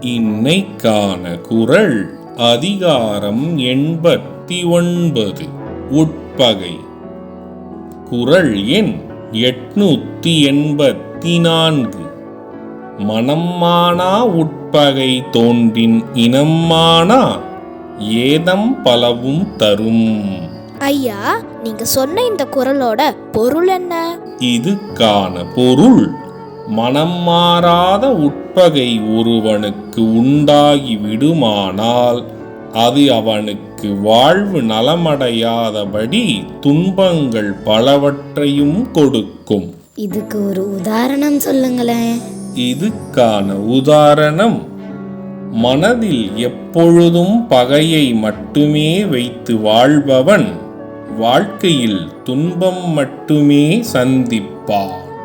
இன்னைக்கான குரல் அதிகாரம் எண்பத்தி ஒன்பது உட்பகை. குரல் எண் எட்நூத்தி எண்பத்தி நான்கு மனம்மானா உட்பகை தோன்றின் இனம்மானா ஏதம் பலவும் தரும். ஐயா நீங்க சொன்ன இந்த குரலோட பொருள் என்ன? இதுக்கான பொருள் மனம் மாறாத உட்பகை ஒருவனுக்கு உண்டாகி விடுமானால் அது அவனுக்கு வாழ்வு நலமடையாதபடி துன்பங்கள் பலவற்றையும் கொடுக்கும். இதுக்கு ஒரு உதாரணம் சொல்லுங்களேன். இதுக்கான உதாரணம் மனதில் எப்பொழுதும் பகையை மட்டுமே வைத்து வாழ்பவன் வாழ்க்கையில் துன்பம் மட்டுமே சந்திப்பான்.